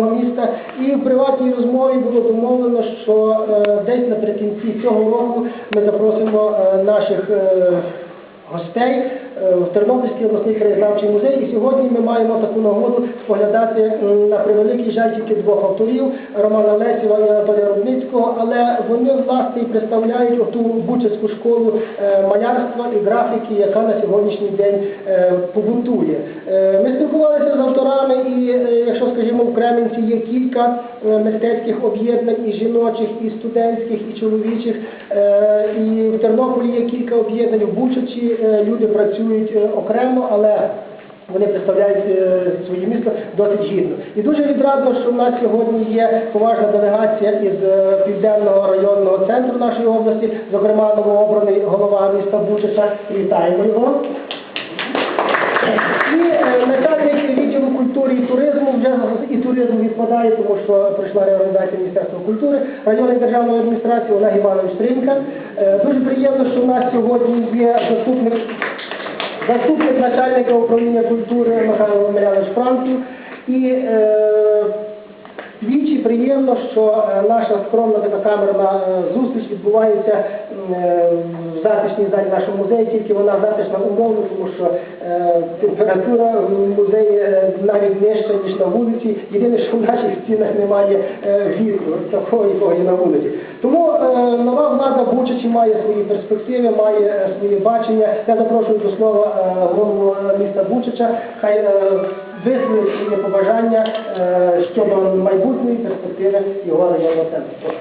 міста. І в приватній розмові було домовлено, що е, десь наприкінці цього року ми запросимо е, наших е, гостей в Тернопільський обласний краєзнавчий музей. І сьогодні ми маємо таку нагоду споглядати на превеликий жаль тільки двох авторів Романа Лесіва і Анатолія Рудницького, але вони власне і представляють оту бучацьку школу е, малярства і графіки, яка на сьогоднішній день е, побутує. Е, Ми спілкувалися з авторами, і якщо скажімо, в Кременці є кілька мистецьких об'єднань і жіночих, і студентських, і чоловічих, і в Тернополі є кілька об'єднань, в Бучачі люди працюють окремо, але вони представляють е, своє місто досить гідно. І дуже відрадно, що в нас сьогодні є поважна делегація із е, південного районного центру нашої області, зокрема новообраний голова міста Бучача. Вітаємо його. І е, начальник відділу культури і туризму вже і туризму відпадає, тому що прийшла реорганізація Міністерства культури, районної державної адміністрації Олег Іванович Стринька. Е, Дуже приємно, що в нас сьогодні є заступник заступник начальника управління культури Михайло Омелянович Франків. І е, двічі приємно, що е, наша скромна така камерна е, зустріч відбувається е, в затишній залі нашого музею, тільки вона затишна умовно, тому що е, температура в музеї е, навіть нижча, ніж на вулиці. Єдине, що в наших стінах немає е, вітру, такого, якого є на вулиці. Тому е, нова влада Бучачі має свої перспективи, має свої своє бачення. Я запрошую до слова е, голову міста Бучача. Хай е, висловить своє побажання е, щодо майбутньої перспективи його районного центру.